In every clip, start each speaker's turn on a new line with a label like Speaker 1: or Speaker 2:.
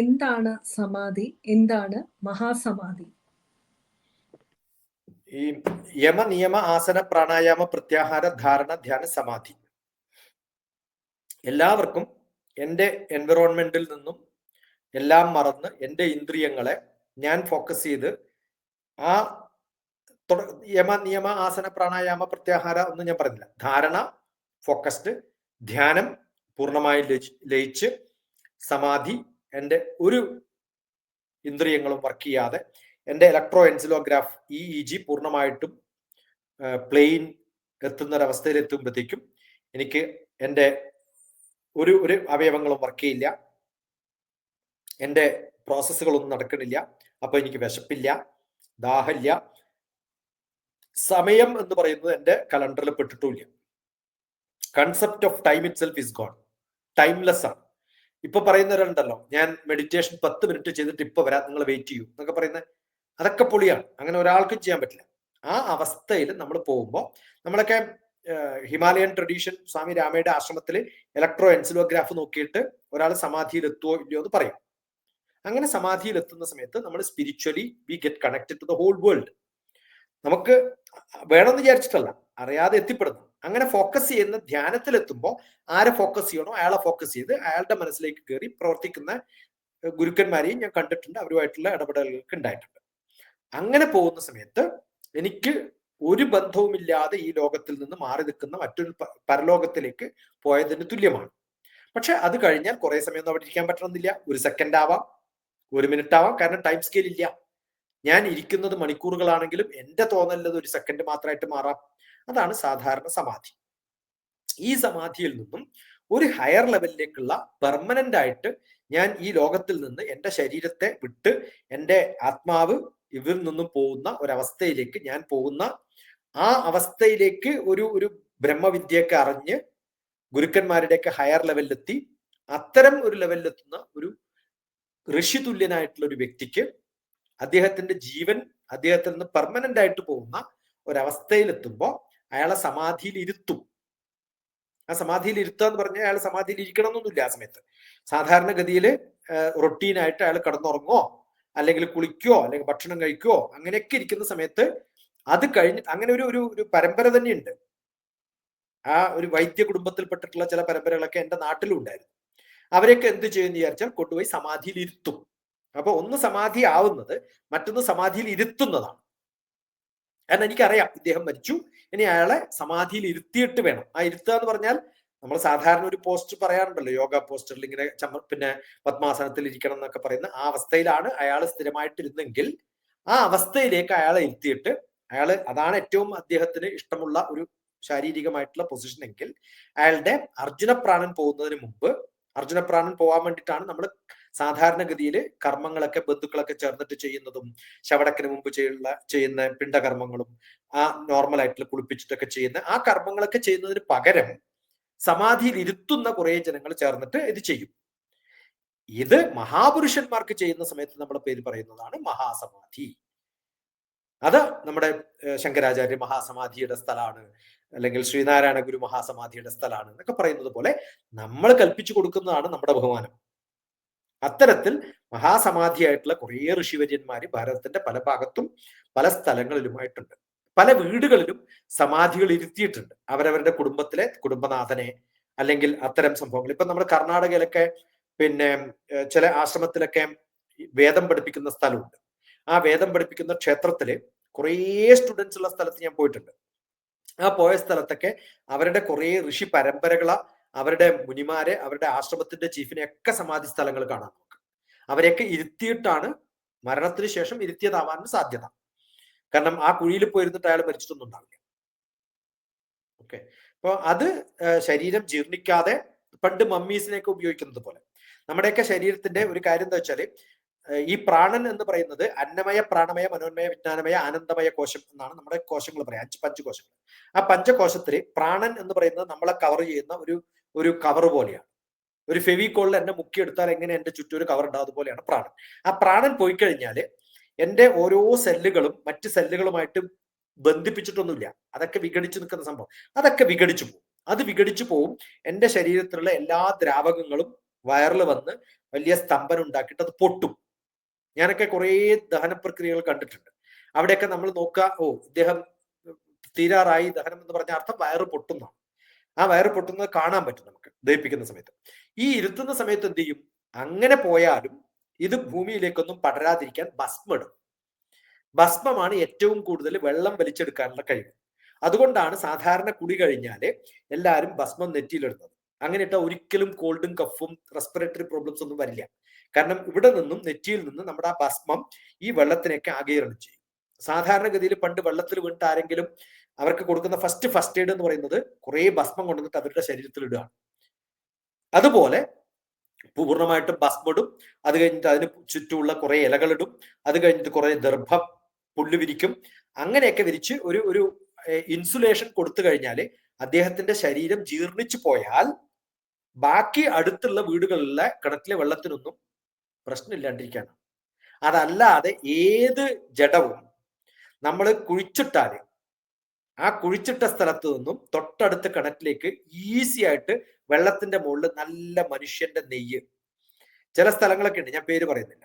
Speaker 1: എന്താണ് സമാധി? എന്താണ് മഹാസമാധി?
Speaker 2: ഈ യമ നിയമ ആസന പ്രാണായാമ പ്രത്യാഹാര ധാരണ ധ്യാന സമാധി. എല്ലാവർക്കും എന്റെ എൻവിറോൺമെന്റിൽ നിന്നും എല്ലാം മറന്ന് എന്റെ ഇന്ദ്രിയങ്ങളെ ഞാൻ ഫോക്കസ് ചെയ്ത് ആ യമ നിയമ ആസന പ്രാണായാമ പ്രത്യാഹാര ഒന്നും ഞാൻ പറഞ്ഞില്ല. ധാരണ ഫോക്കസ്ഡ് ധ്യാനം പൂർണമായി ലയിച്ച് സമാധി എന്റെ ഒരു ഇന്ദ്രിയങ്ങളും വർക്ക് ചെയ്യാതെ എന്റെ electroencephalograph E E G പൂർണമായിട്ടും പ്ലെയിൻ എത്തുന്ന എത്തുമ്പോഴത്തേക്കും എനിക്ക് എന്റെ ഒരു ഒരു അവയവങ്ങളും വർക്ക് ചെയ്യില്ല. എന്റെ പ്രോസസ്സുകളൊന്നും നടക്കണില്ല അപ്പോൾ എനിക്ക് വിശപ്പില്ല ദാഹമില്ല. സമയം എന്ന് പറയുന്നത് എന്റെ കലണ്ടറിൽ പെട്ടിട്ടുമില്ല. Concept of time itself is gone timeless ആണ്. ഇപ്പൊ പറയുന്നവരുണ്ടല്ലോ ഞാൻ മെഡിറ്റേഷൻ പത്ത് മിനിറ്റ് ചെയ്തിട്ട് ഇപ്പൊ വരാം നിങ്ങൾ വെയിറ്റ് ചെയ്യൂ എന്നൊക്കെ പറയുന്നത് അതൊക്കെ പൊളിയാണ് അങ്ങനെ ഒരാൾക്കും ചെയ്യാൻ പറ്റില്ല. ആ അവസ്ഥയിൽ നമ്മൾ പോകുമ്പോൾ നമ്മളൊക്കെ ഹിമാലയൻ ട്രഡീഷൻ സ്വാമി രാമയുടെ ആശ്രമത്തിൽ ഇലക്ട്രോ എൻസിലോഗ്രാഫ് നോക്കിയിട്ട് ഒരാൾ സമാധിയിൽ എത്തുവോ ഇല്ലയോ എന്ന് പറയും. അങ്ങനെ സമാധിയിൽ എത്തുന്ന സമയത്ത് നമ്മൾ spiritually we get connected to the whole world നമുക്ക് വേണമെന്ന് വിചാരിച്ചിട്ടല്ല അറിയാതെ എത്തിപ്പെടുന്നു. അങ്ങനെ ഫോക്കസ് ചെയ്യുന്ന ധ്യാനത്തിലെത്തുമ്പോൾ ആരെ ഫോക്കസ് ചെയ്യണോ? അയാളെ ഫോക്കസ് ചെയ്ത് അയാളുടെ മനസ്സിലേക്ക് കയറി പ്രവർത്തിക്കുന്ന ഗുരുക്കന്മാരെയും ഞാൻ കണ്ടിട്ടുണ്ട്. അവരുമായിട്ടുള്ള ഇടപെടലുകൾക്ക് ഉണ്ടായിട്ടുണ്ട്. അങ്ങനെ പോകുന്ന സമയത്ത് എനിക്ക് ഒരു ബന്ധവുമില്ലാതെ ഈ ലോകത്തിൽ നിന്ന് മാറി നിൽക്കുന്ന മറ്റൊരു പരലോകത്തിലേക്ക് പോയതിന് തുല്യമാണ്. പക്ഷെ അത് കഴിഞ്ഞാൽ കുറെ സമയം അവിടെ ഇരിക്കാൻ പറ്റണമെന്നില്ല. ഒരു സെക്കൻഡ് ആവാം. ഒരു മിനിറ്റ് ആവാം. കാരണം ടൈം സ്കെയിൽ ഇല്ല. ഞാൻ ഇരിക്കുന്നത് മണിക്കൂറുകളാണെങ്കിലും എന്റെ തോന്നലത് ഒരു സെക്കൻഡ് മാത്രമായിട്ട് മാറാം. അതാണ് സാധാരണ സമാധി. ഈ സമാധിയിൽ നിന്നും ഒരു ഹയർ ലെവലിലേക്കുള്ള പെർമനന്റ് ആയിട്ട് ഞാൻ ഈ ലോകത്തിൽ നിന്ന് എന്റെ ശരീരത്തെ വിട്ട് എന്റെ ആത്മാവ് ഇവരിൽ നിന്നും പോകുന്ന ഒരവസ്ഥയിലേക്ക് ഞാൻ പോകുന്ന ആ അവസ്ഥയിലേക്ക് ഒരു ഒരു ബ്രഹ്മവിദ്യയൊക്കെ അറിഞ്ഞ് ഗുരുക്കന്മാരുടെയൊക്കെ ഹയർ ലെവലിലെത്തി അത്തരം ഒരു ലെവലിലെത്തുന്ന ഒരു ഋഷി തുല്യനായിട്ടുള്ള ഒരു വ്യക്തിക്ക് അദ്ദേഹത്തിന്റെ ജീവൻ അദ്ദേഹത്തിൽ നിന്ന് പെർമനന്റ് ആയിട്ട് പോകുന്ന ഒരവസ്ഥയിലെത്തുമ്പോൾ അയാളെ സമാധിയിൽ ഇരുത്തും ആ സമാധിയിൽ ഇരുത്തുക എന്ന് പറഞ്ഞാൽ അയാൾ സമാധിയിൽ ഇരിക്കണം എന്നൊന്നുമില്ല ആ സമയത്ത്. സാധാരണഗതിയിൽ റൊട്ടീനായിട്ട് അയാൾ കിടന്നുറങ്ങോ അല്ലെങ്കിൽ കുളിക്കോ അല്ലെങ്കിൽ ഭക്ഷണം കഴിക്കോ അങ്ങനെയൊക്കെ ഇരിക്കുന്ന സമയത്ത് അത് കഴിഞ്ഞ് അങ്ങനെ ഒരു ഒരു പരമ്പര തന്നെയുണ്ട്. ആ ഒരു വൈദ്യ കുടുംബത്തിൽപ്പെട്ടിട്ടുള്ള ചില പരമ്പരകളൊക്കെ എന്റെ നാട്ടിലും ഉണ്ടായിരുന്നു. അവരെയൊക്കെ എന്ത് ചെയ്യുമെന്ന് വിചാരിച്ചാൽ കൊണ്ടുപോയി സമാധിയിൽ ഇരുത്തും അപ്പൊ ഒന്ന് സമാധി ആവുന്നത് മറ്റൊന്ന് സമാധിയിൽ ഇരുത്തുന്നതാണ് കാരണം എനിക്കറിയാം ഇദ്ദേഹം മരിച്ചു. ഇനി അയാളെ സമാധിയിൽ ഇരുത്തിയിട്ട് വേണം. ആ ഇരുത്തുക എന്ന് പറഞ്ഞാൽ നമ്മൾ സാധാരണ ഒരു പോസ്റ്റ് പറയാറുണ്ടല്ലോ യോഗ പോസ്റ്ററിൽ ഇങ്ങനെ പിന്നെ പത്മാസനത്തിൽ ഇരിക്കണം എന്നൊക്കെ പറയുന്ന ആ അവസ്ഥയിലാണ് അയാൾ സ്ഥിരമായിട്ടിരുന്നെങ്കിൽ ആ അവസ്ഥയിലേക്ക് അയാളെ ഇരുത്തിയിട്ട് അയാൾ അതാണ് ഏറ്റവും അദ്ദേഹത്തിന് ഇഷ്ടമുള്ള ഒരു ശാരീരികമായിട്ടുള്ള പൊസിഷൻ എങ്കിൽ അയാളുടെ അർജുനപ്രാണൻ പോകുന്നതിന് മുമ്പ് അർജുനപ്രാണൻ പോകാൻ വേണ്ടിയിട്ടാണ് നമ്മൾ സാധാരണഗതിയിൽ കർമ്മങ്ങളൊക്കെ ബന്ധുക്കളൊക്കെ ചേർന്നിട്ട് ചെയ്യുന്നതും ശവടക്കിന് മുമ്പ് ചെയ്യുന്ന ചെയ്യുന്ന പിണ്ടകർമ്മങ്ങളും ആ നോർമൽ ആയിട്ടുള്ള കുളിപ്പിച്ചിട്ടൊക്കെ ചെയ്യുന്ന ആ കർമ്മങ്ങളൊക്കെ ചെയ്യുന്നതിന് പകരം സമാധിയിൽ ഇരുത്തുന്ന കുറേ ജനങ്ങൾ ചേർന്നിട്ട് ഇത് ചെയ്യും. ഇത് മഹാപുരുഷന്മാർക്ക് ചെയ്യുന്ന സമയത്ത് നമ്മൾ പേര് പറയുന്നതാണ് മഹാസമാധി. അത് നമ്മുടെ ശങ്കരാചാര്യ മഹാസമാധിയുടെ സ്ഥലമാണ് അല്ലെങ്കിൽ ശ്രീനാരായണ ഗുരു മഹാസമാധിയുടെ സ്ഥലമാണ് എന്നൊക്കെ പറയുന്നത് പോലെ നമ്മൾ കൽപ്പിച്ചു കൊടുക്കുന്നതാണ് നമ്മുടെ ബഹുമാനം. അത്തരത്തിൽ മഹാസമാധിയായിട്ടുള്ള കുറേ ഋഷിവര്യന്മാർ ഭാരതത്തിന്റെ പല ഭാഗത്തും പല സ്ഥലങ്ങളിലുമായിട്ടുണ്ട്. പല വീടുകളിലും സമാധികൾ ഇരുത്തിയിട്ടുണ്ട്. അവരവരുടെ കുടുംബത്തിലെ കുടുംബനാഥനെ അല്ലെങ്കിൽ അത്തരം സംഭവങ്ങൾ. ഇപ്പൊ നമ്മുടെ കർണാടകയിലൊക്കെ പിന്നെ ചില ആശ്രമത്തിലൊക്കെ വേദം പഠിപ്പിക്കുന്ന സ്ഥലമുണ്ട്. ആ വേദം പഠിപ്പിക്കുന്ന ക്ഷേത്രത്തിൽ കുറേ സ്റ്റുഡൻസ് ഉള്ള സ്ഥലത്ത് ഞാൻ പോയിട്ടുണ്ട്. ആ പോയ സ്ഥലത്തൊക്കെ അവരുടെ കുറേ ഋഷി പരമ്പരകള അവരുടെ മുനിമാരെ അവരുടെ ആശ്രമത്തിന്റെ ചീഫിനെ ഒക്കെ സമാധി സ്ഥലങ്ങൾ കാണാൻ നോക്കുക അവരെയൊക്കെ ഇരുത്തിയിട്ടാണ് മരണത്തിന് ശേഷം ഇരുത്തിയതാവാനും സാധ്യത. കാരണം ആ കുഴിയിൽ പോയിരുന്നിട്ട് അയാൾ മരിച്ചിട്ടൊന്നും ഉണ്ടാവില്ല. ഓക്കെ. അപ്പോൾ അത് ശരീരം ജീർണിക്കാതെ പണ്ട് മമ്മീസിനെയൊക്കെ ഉപയോഗിക്കുന്നത് പോലെ. നമ്മുടെയൊക്കെ ശരീരത്തിന്റെ ഒരു കാര്യം എന്താ വെച്ചാൽ ഈ പ്രാണൻ എന്ന് പറയുന്നത് അന്നമയ പ്രാണമയ മനോന്മയ വിജ്ഞാനമയ ആനന്ദമയ കോശം എന്നാണ് നമ്മുടെ കോശങ്ങൾ പറയാം അഞ്ച് പഞ്ച് കോശങ്ങൾ ആ പഞ്ചകോശത്തിൽ പ്രാണൻ എന്ന് പറയുന്നത് നമ്മളെ കവർ ചെയ്യുന്ന ഒരു ഒരു കവർ പോലെയാണ്. ഒരു ഫെവിക്കോളിൽ എന്നെ മുക്കിയെടുത്താൽ എങ്ങനെ എന്റെ ചുറ്റും ഒരു കവർ ഉണ്ടാവും അതുപോലെയാണ് പ്രാണൻ. ആ പ്രാണൻ പോയി കഴിഞ്ഞാൽ എന്റെ ഓരോ സെല്ലുകളും മറ്റ് സെല്ലുകളുമായിട്ട് ബന്ധിപ്പിച്ചിട്ടൊന്നുമില്ല. അതൊക്കെ വിഘടിച്ചു നിൽക്കുന്ന സംഭവം. അതൊക്കെ വിഘടിച്ചു പോകും. അത് വിഘടിച്ചു പോവും. എന്റെ ശരീരത്തിലുള്ള എല്ലാ ദ്രാവകങ്ങളും വയറിൽ വന്ന് വലിയ സ്തംഭനം ഉണ്ടാക്കിയിട്ട് അത് പൊട്ടും. ഞാനൊക്കെ കുറേ ദഹന പ്രക്രിയകൾ കണ്ടിട്ടുണ്ട്. അവിടെയൊക്കെ നമ്മൾ നോക്കുക ഓ ഇദ്ദേഹം തീരാറായി ദഹനം എന്ന് പറഞ്ഞ അർത്ഥം വയറ് പൊട്ടുന്നതാണ്. ആ വയറ് പൊട്ടുന്നത് കാണാൻ പറ്റും നമുക്ക് ദഹിപ്പിക്കുന്ന സമയത്ത്. ഈ ഇരുത്തുന്ന സമയത്ത് എന്ത് ചെയ്യും? അങ്ങനെ പോയാലും ഇത് ഭൂമിയിലേക്കൊന്നും പടരാതിരിക്കാൻ ഭസ്മിടും ഭസ്മമാണ് ഏറ്റവും കൂടുതൽ വെള്ളം വലിച്ചെടുക്കാനുള്ള കഴിവ്. അതുകൊണ്ടാണ് സാധാരണ കുടി കഴിഞ്ഞാൽ എല്ലാവരും ഭസ്മം നെറ്റിയിലിടുന്നത്. അങ്ങനെ ഇട്ടാൽ ഒരിക്കലും കോൾഡും കഫും റെസ്പിറേറ്ററി പ്രോബ്ലംസ് ഒന്നും വരില്ല. കാരണം ഇവിടെ നിന്നും നെറ്റിയിൽ നിന്ന് നമ്മുടെ ആ ഭസ്മം ഈ വെള്ളത്തിനൊക്കെ ആകീരണം ചെയ്യും. സാധാരണഗതിയിൽ പണ്ട് വെള്ളത്തിൽ വീണിട്ട് ആരെങ്കിലും അവർക്ക് കൊടുക്കുന്ന ഫസ്റ്റ് ഫസ്റ്റ് എയ്ഡ് എന്ന് പറയുന്നത് കുറേ ഭസ്മം കൊണ്ടുവന്നിട്ട് അവരുടെ ശരീരത്തിൽ ഇടുകയാണ് അതുപോലെ പൂർണമായിട്ടും ഭസ്മിടും അത് കഴിഞ്ഞിട്ട് അതിന് ചുറ്റുമുള്ള കുറെ ഇലകളിടും അത് കഴിഞ്ഞിട്ട് കുറെ ദർഭം പുല്ല് വിരിക്കും. അങ്ങനെയൊക്കെ വിരിച്ച് ഒരു ഒരു ഇൻസുലേഷൻ കൊടുത്തു കഴിഞ്ഞാൽ അദ്ദേഹത്തിന്റെ ശരീരം ജീർണിച്ചു പോയാൽ ബാക്കി അടുത്തുള്ള വീടുകളിലെ കിണറ്റിലെ വെള്ളത്തിനൊന്നും പ്രശ്നമില്ലാണ്ടിരിക്കാനാണ് അതല്ലാതെ ഏത് ജഡവും നമ്മൾ കുഴിച്ചിട്ടാൽ ആ കുഴിച്ചിട്ട സ്ഥലത്ത് നിന്നും തൊട്ടടുത്ത കിണറ്റിലേക്ക് ഈസി ആയിട്ട് വെള്ളത്തിന്റെ മുകളിൽ നല്ല മനുഷ്യന്റെ നെയ്യ്. ചില സ്ഥലങ്ങളൊക്കെ ഉണ്ട് ഞാൻ പേര് പറയുന്നില്ല.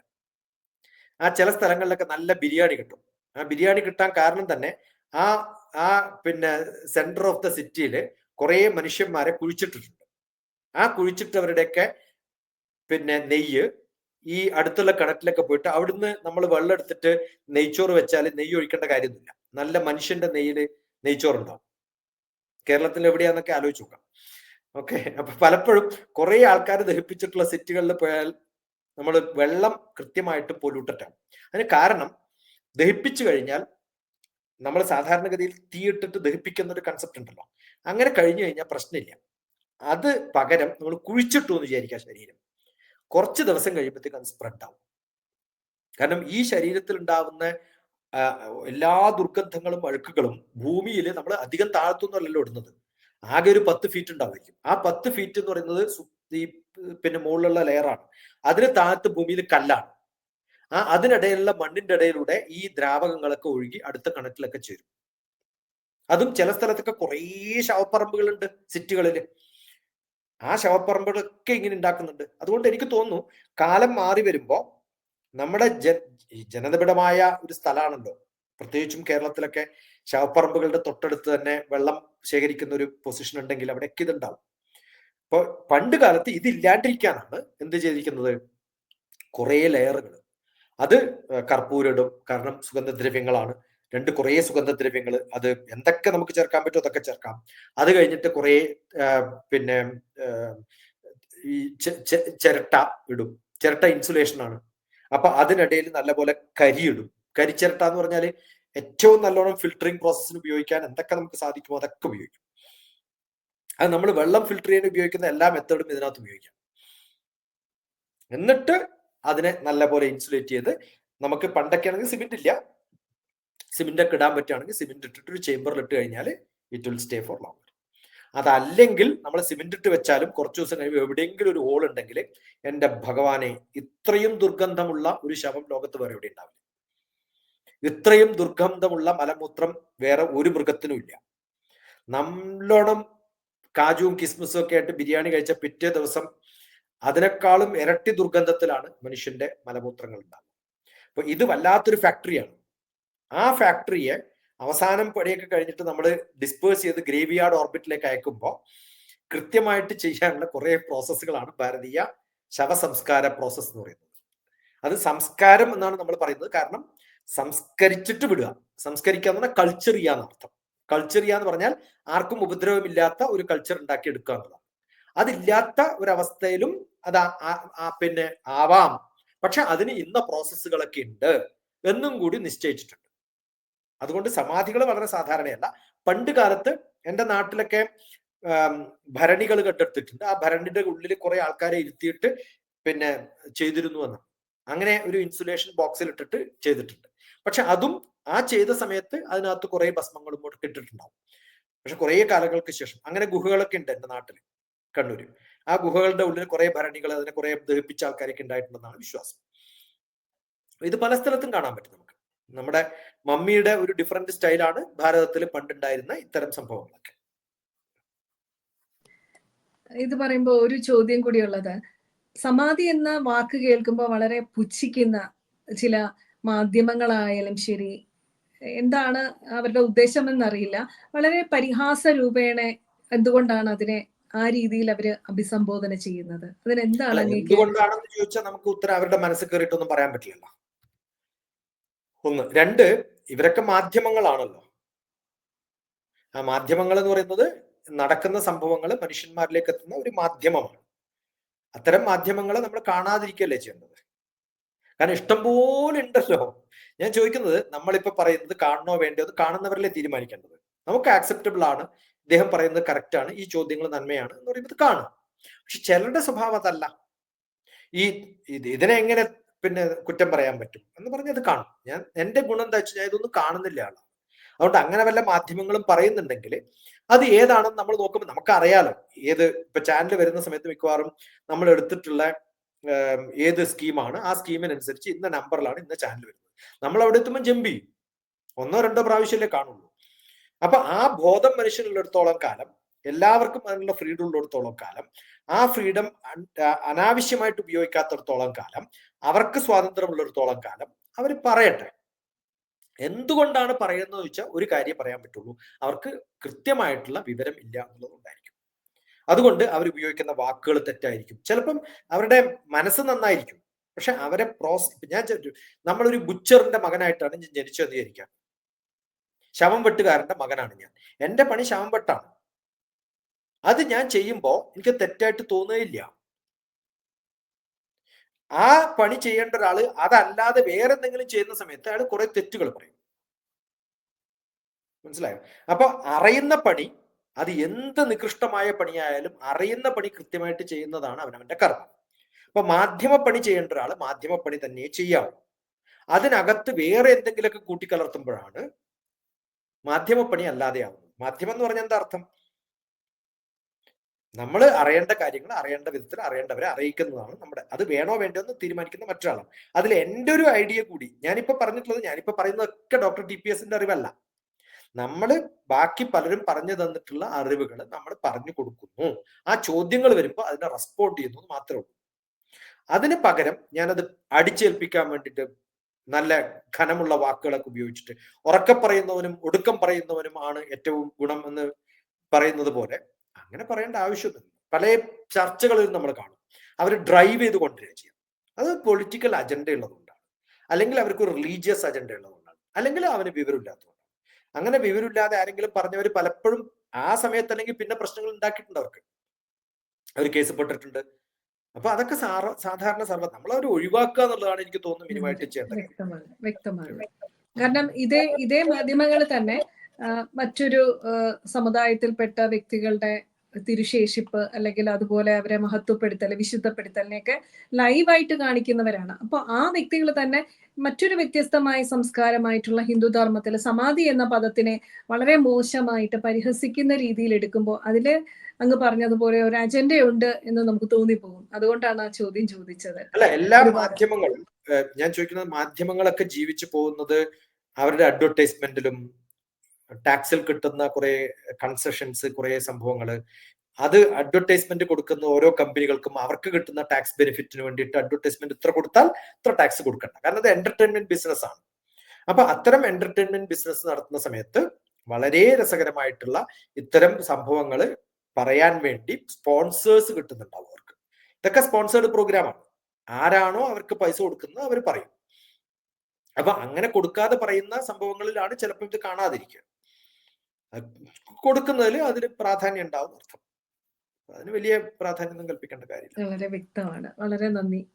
Speaker 2: ആ ചില സ്ഥലങ്ങളിലൊക്കെ നല്ല ബിരിയാണി കിട്ടും. ആ ബിരിയാണി കിട്ടാൻ കാരണം തന്നെ ആ ആ പിന്നെ സെന്റർ ഓഫ് ദ സിറ്റിയിൽ കുറെ മനുഷ്യന്മാരെ കുഴിച്ചിട്ടിട്ടുണ്ട്. ആ കുഴിച്ചിട്ടവരുടെയൊക്കെ പിന്നെ നെയ്യ് ഈ അടുത്തുള്ള കിണറ്റിലൊക്കെ പോയിട്ട് അവിടുന്ന് നമ്മൾ വെള്ളം എടുത്തിട്ട് നെയ്ച്ചോറ് വെച്ചാൽ നെയ്യ് ഒഴിക്കേണ്ട കാര്യമൊന്നുമില്ല. നല്ല മനുഷ്യന്റെ നെയ്യിൽ നെയ്ച്ചോറുണ്ടാവും. കേരളത്തിൽ എവിടെയാന്നൊക്കെ ആലോചിച്ച് നോക്കാം. ഓക്കെ. അപ്പൊ പലപ്പോഴും കുറെ ആൾക്കാർ ദഹിപ്പിച്ചിട്ടുള്ള സിറ്റികളിൽ പോയാൽ നമ്മൾ വെള്ളം കൃത്യമായിട്ട് പൊല്യൂട്ടഡ് ആവും അതിന് കാരണം ദഹിപ്പിച്ചു കഴിഞ്ഞാൽ നമ്മൾ സാധാരണഗതിയിൽ തീയിട്ടിട്ട് ദഹിപ്പിക്കുന്ന ഒരു കൺസെപ്റ്റ് ഉണ്ടല്ലോ. അങ്ങനെ കഴിഞ്ഞു കഴിഞ്ഞാൽ പ്രശ്നമില്ല. അത് പകരം നമ്മൾ കുഴിച്ചിട്ടു എന്ന് വിചാരിക്കുക ശരീരം. കുറച്ച് ദിവസം കഴിയുമ്പോഴത്തേക്ക് അത് സ്പ്രെഡ് ആവും. കാരണം ഈ ശരീരത്തിൽ ഉണ്ടാവുന്ന എല്ലാ ദുർഗന്ധങ്ങളും അഴുക്കുകളും ഭൂമിയിൽ നമ്മൾ അധികം താഴ്ത്തുന്നല്ലോ ഇടുന്നത്. ആകെ ഒരു പത്ത് ഫീറ്റ് ഉണ്ടാവുമായിരിക്കും. ആ പത്ത് ഫീറ്റ് എന്ന് പറയുന്നത് ഈ പിന്നെ മുകളിലുള്ള ലെയറാണ് അതിന് താഴത്ത് ഭൂമിയിൽ കല്ലാണ്. ആ അതിനിടയിലുള്ള മണ്ണിന്റെ ഇടയിലൂടെ ഈ ദ്രാവകങ്ങളൊക്കെ ഒഴുകി അടുത്ത കിണറ്റിലൊക്കെ ചേരും. അതും ചില സ്ഥലത്തൊക്കെ കുറേ ശവപ്പറമ്പുകളുണ്ട് സിറ്റികളിൽ ആ ശവപ്പറമ്പുകളൊക്കെ ഇങ്ങനെ ഉണ്ടാക്കുന്നുണ്ട്. അതുകൊണ്ട് എനിക്ക് തോന്നുന്നു കാലം മാറി വരുമ്പോ നമ്മുടെ ജ ജനതപിടമായ ഒരു സ്ഥലമാണല്ലോ പ്രത്യേകിച്ചും കേരളത്തിലൊക്കെ ശവപ്പറമ്പുകളുടെ തൊട്ടടുത്ത് തന്നെ വെള്ളം ശേഖരിക്കുന്ന ഒരു പൊസിഷൻ ഉണ്ടെങ്കിൽ അവിടെയൊക്കെ ഇതുണ്ടാവും. അപ്പൊ പണ്ട് കാലത്ത് ഇതില്ലാണ്ടിരിക്കാനാണ് എന്ത് ചെയ്തിരിക്കുന്നത്? കുറേ ലെയറുകൾ. അത് കർപ്പൂരിടും കാരണം സുഗന്ധദ്രവ്യങ്ങളാണ്. രണ്ട് കുറേ സുഗന്ധദ്രവ്യങ്ങൾ. അത് എന്തൊക്കെ നമുക്ക് ചേർക്കാൻ പറ്റുമോ അതൊക്കെ ചേർക്കാം. അത് കഴിഞ്ഞിട്ട് കുറേ പിന്നെ ഈ ചിരട്ട ഇടും. ചിരട്ട ഇൻസുലേഷൻ ആണ് അപ്പൊ അതിനിടയിൽ നല്ലപോലെ കരിയിടും. കരിച്ചിരട്ട എന്ന് പറഞ്ഞാൽ ഏറ്റവും നല്ലോണം ഫിൽറ്ററിങ് പ്രോസസ്സിന് ഉപയോഗിക്കാൻ എന്തൊക്കെ നമുക്ക് സാധിക്കുമോ അതൊക്കെ ഉപയോഗിക്കും. അത് നമ്മൾ വെള്ളം ഫിൽട്ടർ ചെയ്യാൻ ഉപയോഗിക്കുന്ന എല്ലാ മെത്തേഡും ഇതിനകത്ത് ഉപയോഗിക്കാം. എന്നിട്ട് അതിനെ നല്ലപോലെ ഇൻസുലേറ്റ് ചെയ്ത് നമുക്ക് പണ്ടൊക്കെ ആണെങ്കിൽ സിമെന്റ് ഇല്ല. സിമെന്റ് ഒക്കെ ഇടാൻ പറ്റുകയാണെങ്കിൽ സിമെന്റ് ഇട്ടിട്ട് ഒരു ചേമ്പറിൽ ഇട്ട് കഴിഞ്ഞാൽ it will stay for long അതല്ലെങ്കിൽ നമ്മൾ സിമെന്റ് ഇട്ട് വെച്ചാലും കുറച്ച് ദിവസം കഴിയുമ്പോൾ എവിടെയെങ്കിലും ഒരു ഹോൾ ഉണ്ടെങ്കിൽ എന്റെ ഭഗവാനെ ഇത്രയും ദുർഗന്ധമുള്ള ഒരു ശവം ലോകത്ത് വേറെ എവിടെ ഉണ്ടാവില്ല. ഇത്രയും ദുർഗന്ധമുള്ള മലമൂത്രം വേറെ ഒരു മൃഗത്തിനും ഇല്ല. നല്ലോണം കാജുവും കിസ്മിസും ഒക്കെ ആയിട്ട് ബിരിയാണി കഴിച്ച പിറ്റേ ദിവസം അതിനേക്കാളും ഇരട്ടി ദുർഗന്ധത്തിലാണ് മനുഷ്യന്റെ മലമൂത്രങ്ങൾ ഉണ്ടാകുന്നത് അപ്പൊ ഇത് വല്ലാത്തൊരു ഫാക്ടറിയാണ് ആ ഫാക്ടറിയെ അവസാനം പണിയൊക്കെ കഴിഞ്ഞിട്ട് നമ്മൾ ഡിസ്പേഴ്സ് ചെയ്ത് ഗ്രേവിയാർഡ് ഓർബിറ്റിലേക്ക് അയക്കുമ്പോൾ കൃത്യമായിട്ട് ചെയ്യാനുള്ള കുറെ പ്രോസസ്സുകളാണ് ഭാരതീയ ശവസംസ്കാര പ്രോസസ്സ് എന്ന് പറയുന്നത്. അത് സംസ്കാരം എന്നാണ് നമ്മൾ പറയുന്നത്. കാരണം സംസ്കരിച്ചിട്ട് വിടുക. സംസ്കരിക്കുക എന്ന് പറഞ്ഞാൽ കൾച്ചർ ചെയ്യാന്ന് അർത്ഥം. കൾച്ചർ ചെയ്യാന്ന് പറഞ്ഞാൽ ആർക്കും ഉപദ്രവമില്ലാത്ത ഒരു കൾച്ചർ ഉണ്ടാക്കി എടുക്കുക എന്നുള്ളതാണ്. അതില്ലാത്ത ഒരവസ്ഥയിലും അത് പിന്നെ ആവാം. പക്ഷെ അതിന് ഇന്ന പ്രോസസ്സുകളൊക്കെ ഉണ്ട് എന്നും കൂടി നിശ്ചയിച്ചിട്ടുണ്ട്. അതുകൊണ്ട് സമാധികൾ വളരെ സാധാരണയല്ല. പണ്ട് കാലത്ത് എന്റെ നാട്ടിലൊക്കെ ഭരണികൾ കണ്ടെടുത്തിട്ടുണ്ട്. ആ ഭരണിയുടെ ഉള്ളിൽ കുറെ ആൾക്കാരെ ഇരുത്തിയിട്ട് പിന്നെ ചെയ്തിരുന്നു എന്ന്. അങ്ങനെ ഒരു ഇൻസുലേഷൻ ബോക്സിൽ ഇട്ടിട്ട് ചെയ്തിട്ടുണ്ട്. പക്ഷെ അതും ആ ചെയ്ത സമയത്ത് അതിനകത്ത് കുറെ ഭസ്മങ്ങളും ഒക്കെ ഇട്ടിട്ടുണ്ടാവും. പക്ഷെ കുറെ കാലങ്ങൾക്ക് ശേഷം അങ്ങനെ ഗുഹകളൊക്കെ ഉണ്ട് എന്റെ നാട്ടിൽ കണ്ണൂര്. ആ ഗുഹകളുടെ ഉള്ളിൽ കുറെ ഭരണികൾ അതിനെ കുറെ ദഹിപ്പിച്ച ആൾക്കാരൊക്കെ ഉണ്ടായിട്ടുണ്ടെന്നാണ് വിശ്വാസം. ഇത് പല സ്ഥലത്തും കാണാൻ പറ്റും നമ്മുടെ മമ്മിയുടെ ഒരു ഡിഫറെന്റ് സ്റ്റൈലാണ് ഭാരതത്തിൽ പണ്ടുണ്ടായിരുന്ന ഇത്തരം സംഭവങ്ങളൊക്കെ.
Speaker 1: ഇത് പറയുമ്പോൾ ഒരു ചോദ്യം കൂടി കൂടിയുള്ളത് സമാധി എന്ന വാക്ക് കേൾക്കുമ്പോൾ വളരെ പുച്ഛിക്കുന്ന ചില മാധ്യമങ്ങളായാലും ശരി എന്താണ് അവരുടെ ഉദ്ദേശം എന്നറിയില്ല വളരെ പരിഹാസ രൂപേണ എന്തുകൊണ്ടാണ് അതിനെ ആ രീതിയിൽ അവർ അഭിസംബോധന ചെയ്യുന്നത്? അതിനെന്താണ്
Speaker 2: എന്തുകൊണ്ടാണെന്ന് ചോദിച്ചാൽ നമുക്ക് ഉത്തരം അവരുടെ മനസ്സിൽ കയറിയിട്ടൊന്നും പറയാൻ പറ്റില്ലല്ലോ. ഒന്ന്. രണ്ട് ഇവരൊക്കെ മാധ്യമങ്ങളാണല്ലോ. ആ മാധ്യമങ്ങൾ എന്ന് പറയുന്നത് നടക്കുന്ന സംഭവങ്ങൾ മനുഷ്യന്മാരിലേക്ക് എത്തുന്ന ഒരു മാധ്യമമാണ്. അത്തരം മാധ്യമങ്ങളെ നമ്മൾ കാണാതിരിക്കുകയല്ലേ ചെയ്യേണ്ടത്? കാരണം ഇഷ്ടം പോലെ ഉണ്ടല്ലോ. ഞാൻ ചോദിക്കുന്നത് നമ്മളിപ്പോ പറയുന്നത് കാണണോ വേണ്ടോ അത് കാണുന്നവരല്ലേ തീരുമാനിക്കേണ്ടത്? നമുക്ക് ആക്സെപ്റ്റബിൾ ആണ്. ഇദ്ദേഹം പറയുന്നത് കറക്റ്റ് ആണ്. ഈ ചോദ്യങ്ങൾ നന്മയാണ് എന്ന് പറയുന്നത് കാണും. പക്ഷെ ചിലരുടെ സ്വഭാവം അതല്ല. ഈ ഇതിനെ എങ്ങനെ പിന്നെ കുറ്റം പറയാൻ പറ്റും എന്ന് പറഞ്ഞ് അത് കാണും. ഞാൻ എന്റെ ഗുണം എന്താ വെച്ചാൽ ഞാൻ ഇതൊന്നും കാണുന്നില്ല ആളാണ് അതുകൊണ്ട് അങ്ങനെ വല്ല മാധ്യമങ്ങളും പറയുന്നുണ്ടെങ്കിൽ അത് ഏതാണെന്ന് നമ്മൾ നോക്കുമ്പോൾ നമുക്കറിയാലോ. ഏത് ഇപ്പൊ ചാനൽ വരുന്ന സമയത്ത് മിക്കവാറും നമ്മൾ എടുത്തിട്ടുള്ള ഏത് സ്കീമാണ് ആ സ്കീമിനനുസരിച്ച് ഇന്ന നമ്പറിലാണ് ഇന്ന ചാനൽ വരുന്നത്. നമ്മൾ അവിടെ എത്തുമ്പോൾ ജമ്പ് ചെയ്യും. ഒന്നോ രണ്ടോ പ്രാവശ്യമല്ലേ കാണുള്ളൂ. അപ്പൊ ആ ബോധം മനുഷ്യനുള്ളിടത്തോളം കാലം എല്ലാവർക്കും അതിനുള്ള ഫ്രീഡം ഉള്ളിടത്തോളം കാലം. ആ ഫ്രീഡം അനാവശ്യമായിട്ട് ഉപയോഗിക്കാത്തിടത്തോളം കാലം അവർക്ക് സ്വാതന്ത്ര്യമുള്ളിടത്തോളം കാലം അവർ പറയട്ടെ. എന്തുകൊണ്ടാണ് പറയുന്നത് വെച്ചാൽ ഒരു കാര്യം പറയാൻ പറ്റുള്ളൂ. അവർക്ക് കൃത്യമായിട്ടുള്ള വിവരം ഇല്ല എന്നുള്ളതുകൊണ്ടായിരിക്കും അതുകൊണ്ട് അവർ ഉപയോഗിക്കുന്ന വാക്കുകൾ തെറ്റായിരിക്കും. ചിലപ്പം അവരുടെ മനസ്സ് നന്നായിരിക്കും. പക്ഷെ അവരെ പ്രോസ് ഞാൻ നമ്മളൊരു ബുച്ചറിന്റെ മകനായിട്ടാണ് ഞാൻ ജനിച്ചതെന്ന് വിചാരിക്കാം. ശവം വെട്ടുകാരന്റെ മകനാണ് ഞാൻ. എന്റെ പണി ശവം വെട്ടാണ്. അത് ഞാൻ ചെയ്യുമ്പോൾ എനിക്ക് തെറ്റായിട്ട് തോന്നുകയില്ല. ആ പണി ചെയ്യേണ്ട ഒരാൾ അതല്ലാതെ വേറെ എന്തെങ്കിലും ചെയ്യുന്ന സമയത്ത് അയാൾ കുറെ തെറ്റുകൾ പറയും. മനസ്സിലായോ? അപ്പൊ അറിയുന്ന പണി അത് എന്ത് നികൃഷ്ടമായ പണിയായാലും അറിയുന്ന പണി കൃത്യമായിട്ട് ചെയ്യുന്നതാണ് അവനവന്റെ കർമ്മം. അപ്പൊ മാധ്യമ പണി ചെയ്യേണ്ട ഒരാൾ മാധ്യമ പണി തന്നെ ചെയ്യാവൂ. അതിനകത്ത് വേറെ എന്തെങ്കിലുമൊക്കെ കൂട്ടിക്കലർത്തുമ്പോഴാണ് പണി അല്ലാതെയാവുന്നത്. മാധ്യമം എന്ന് പറഞ്ഞാൽ എന്താ അർത്ഥം? നമ്മൾ അറിയേണ്ട കാര്യങ്ങൾ അറിയേണ്ട വിധത്തിൽ അറിയേണ്ടവരെ അറിയിക്കുന്നതാണ് നമ്മുടെ അത് വേണോ വേണ്ടോ എന്ന് തീരുമാനിക്കുന്ന മറ്റൊരാളാണ്. അതിൽ എന്റെ ഒരു ഐഡിയ കൂടി ഞാനിപ്പോൾ പറഞ്ഞിട്ടുള്ളത് ഞാനിപ്പോൾ പറയുന്നതൊക്കെ ഡോക്ടർ ടി പി എസിന്റെ അറിവല്ല. നമ്മൾ ബാക്കി പലരും പറഞ്ഞു തന്നിട്ടുള്ള അറിവുകൾ നമ്മൾ പറഞ്ഞു കൊടുക്കുന്നു. ആ ചോദ്യങ്ങൾ വരുമ്പോൾ അതിനെ റെസ്പോണ്ട് ചെയ്യുന്നു മാത്രമേ ഉള്ളൂ. അതിന് പകരം ഞാനത് അടിച്ചേൽപ്പിക്കാൻ വേണ്ടിയിട്ട് നല്ല ഘനമുള്ള വാക്കുകളൊക്കെ ഉപയോഗിച്ചിട്ട് ഉറക്കം പറയുന്നവനും ഒടുക്കം പറയുന്നവനും ആണ് ഏറ്റവും ഗുണം എന്ന് പറയുന്നത് പോലെ അങ്ങനെ പറയേണ്ട ആവശ്യമൊന്നുമില്ല. പല ചർച്ചകളിൽ നമ്മൾ കാണും. അവർ ഡ്രൈവ് ചെയ്ത് കൊണ്ടുവരിക ചെയ്യാം. അത് പൊളിറ്റിക്കൽ അജണ്ട ഉള്ളതുകൊണ്ടാണ്. അല്ലെങ്കിൽ അവർക്ക് ഒരു റിലീജിയസ് അജണ്ട ഉള്ളതുകൊണ്ടാണ്. അല്ലെങ്കിൽ അവന് വിവരമില്ലാത്തതുകൊണ്ടാണ്. അങ്ങനെ വിവരമില്ലാതെ ആരെങ്കിലും പറഞ്ഞവർ പലപ്പോഴും ആ സമയത്ത് അല്ലെങ്കിൽ പിന്നെ പ്രശ്നങ്ങൾ ഉണ്ടാക്കിയിട്ടുണ്ട് അവർക്ക്. അവർ കേസ് പെട്ടിട്ടുണ്ട്. അപ്പൊ അതൊക്കെ സാറ സാധാരണ സർവ നമ്മൾ അവർ ഒഴിവാക്കുക എന്നുള്ളതാണ് എനിക്ക് തോന്നുന്നു മിനിമമായിട്ട് ചെയ്യേണ്ടത്.
Speaker 1: വ്യക്തമാണ് കാരണം ഇതേ ഇതേ മാധ്യമങ്ങൾ തന്നെ മറ്റൊരു സമുദായത്തിൽപ്പെട്ട വ്യക്തികളുടെ തിരുശേഷിപ്പ് അല്ലെങ്കിൽ അതുപോലെ അവരെ മഹത്വപ്പെടുത്തൽ വിശുദ്ധപ്പെടുത്തലിനെയൊക്കെ ലൈവായിട്ട് കാണിക്കുന്നവരാണ്. അപ്പോൾ ആ വ്യക്തികൾ തന്നെ മറ്റൊരു വ്യത്യസ്തമായ സംസ്കാരമായിട്ടുള്ള ഹിന്ദു ധർമ്മത്തിൽ സമാധി എന്ന പദത്തിനെ വളരെ മോശമായിട്ട് പരിഹസിക്കുന്ന രീതിയിൽ എടുക്കുമ്പോൾ അതിൽ അങ്ങ് പറഞ്ഞതുപോലെ ഒരു അജണ്ടയുണ്ട് എന്ന് നമുക്ക് തോന്നിപ്പോകും. അതുകൊണ്ടാണ് ആ ചോദ്യം ചോദിച്ചത്.
Speaker 2: അല്ല എല്ലാ മാധ്യമങ്ങളും ഞാൻ ചോദിക്കുന്നത് മാധ്യമങ്ങളൊക്കെ ജീവിച്ചു പോകുന്നത് അവരുടെ അഡ്വർടൈസ്മെന്റിലും ടാക്സിൽ കിട്ടുന്ന കുറെ കൺസെഷൻസ് കുറെ സംഭവങ്ങൾ അത് അഡ്വർടൈസ്മെന്റ് കൊടുക്കുന്ന ഓരോ കമ്പനികൾക്കും അവർക്ക് കിട്ടുന്ന ടാക്സ് ബെനിഫിറ്റിന് വേണ്ടിയിട്ട് അഡ്വർടൈസ്മെന്റ് ഇത്ര കൊടുത്താൽ ഇത്ര ടാക്സ് കൊടുക്കണ്ട. കാരണം അത് എന്റർടൈൻമെന്റ് ബിസിനസ് ആണ്. അപ്പൊ അത്തരം എന്റർടൈൻമെന്റ് ബിസിനസ് നടത്തുന്ന സമയത്ത് വളരെ രസകരമായിട്ടുള്ള ഇത്തരം സംഭവങ്ങൾ പറയാൻ വേണ്ടി സ്പോൺസേഴ്സ് കിട്ടുന്നുണ്ടാവും അവർക്ക്. ഇതൊക്കെ സ്പോൺസേർഡ് പ്രോഗ്രാമാണ് ആരാണോ അവർക്ക് പൈസ കൊടുക്കുന്നത് അവർ പറയും. അപ്പൊ അങ്ങനെ കൊടുക്കാതെ പറയുന്ന സംഭവങ്ങളിലാണ് ചിലപ്പോൾ ഇത് കാണാതിരിക്കുക. കൊടുക്കുന്നതിൽ അതിന് പ്രാധാന്യം ഉണ്ടാവും അർത്ഥം. അതിന് വലിയ പ്രാധാന്യം ഒന്നും കൽപ്പിക്കേണ്ട കാര്യമില്ല.
Speaker 1: വളരെ വ്യക്തമാണ്. വളരെ നന്ദി.